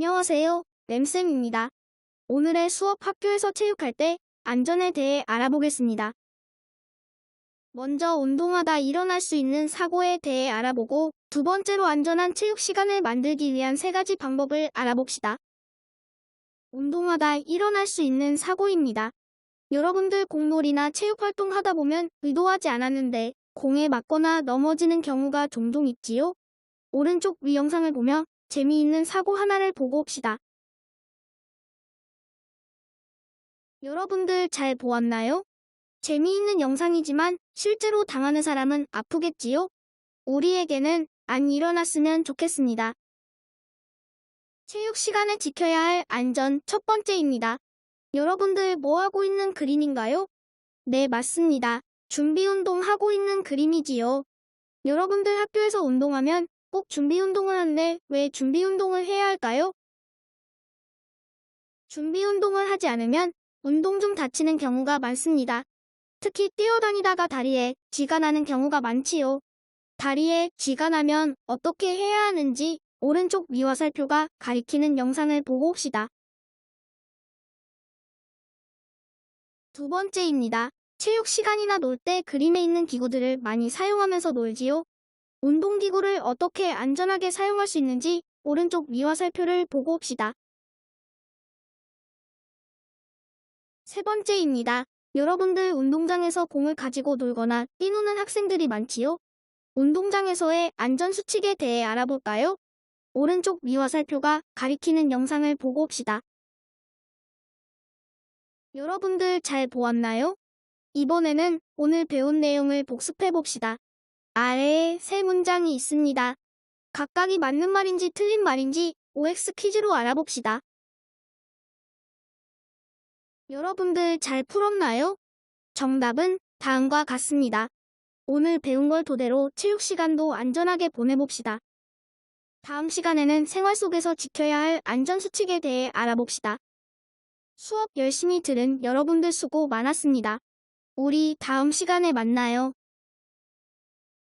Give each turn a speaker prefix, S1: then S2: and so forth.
S1: 안녕하세요. 램쌤입니다. 오늘의 수업 학교에서 체육할 때 안전에 대해 알아보겠습니다. 먼저 운동하다 일어날 수 있는 사고에 대해 알아보고 두 번째로 안전한 체육 시간을 만들기 위한 세 가지 방법을 알아봅시다. 운동하다 일어날 수 있는 사고입니다. 여러분들 공놀이나 체육 활동 하다 보면 의도하지 않았는데 공에 맞거나 넘어지는 경우가 종종 있지요? 오른쪽 위 영상을 보며 재미있는 사고 하나를 보고 옵시다. 여러분들 잘 보았나요? 재미있는 영상이지만 실제로 당하는 사람은 아프겠지요? 우리에게는 안 일어났으면 좋겠습니다. 체육 시간에 지켜야 할 안전 첫 번째입니다. 여러분들 뭐 하고 있는 그림인가요? 네, 맞습니다. 준비 운동 하고 있는 그림이지요. 여러분들 학교에서 운동하면 꼭 준비 운동을 하는데 왜 준비 운동을 해야 할까요? 준비 운동을 하지 않으면 운동 중 다치는 경우가 많습니다. 특히 뛰어다니다가 다리에 쥐가 나는 경우가 많지요. 다리에 쥐가 나면 어떻게 해야 하는지 오른쪽 위화살표가 가리키는 영상을 보고 옵시다. 두 번째입니다. 체육 시간이나 놀 때 그림에 있는 기구들을 많이 사용하면서 놀지요. 운동기구를 어떻게 안전하게 사용할 수 있는지 오른쪽 위화살표를 보고 옵시다. 세 번째입니다. 여러분들 운동장에서 공을 가지고 놀거나 뛰노는 학생들이 많지요? 운동장에서의 안전수칙에 대해 알아볼까요? 오른쪽 위화살표가 가리키는 영상을 보고 옵시다. 여러분들 잘 보았나요? 이번에는 오늘 배운 내용을 복습해 봅시다. 아래에 세 문장이 있습니다. 각각이 맞는 말인지 틀린 말인지 OX 퀴즈로 알아봅시다. 여러분들 잘 풀었나요? 정답은 다음과 같습니다. 오늘 배운 걸 토대로 체육 시간도 안전하게 보내봅시다. 다음 시간에는 생활 속에서 지켜야 할 안전수칙에 대해 알아봅시다. 수업 열심히 들은 여러분들 수고 많았습니다. 우리 다음 시간에 만나요.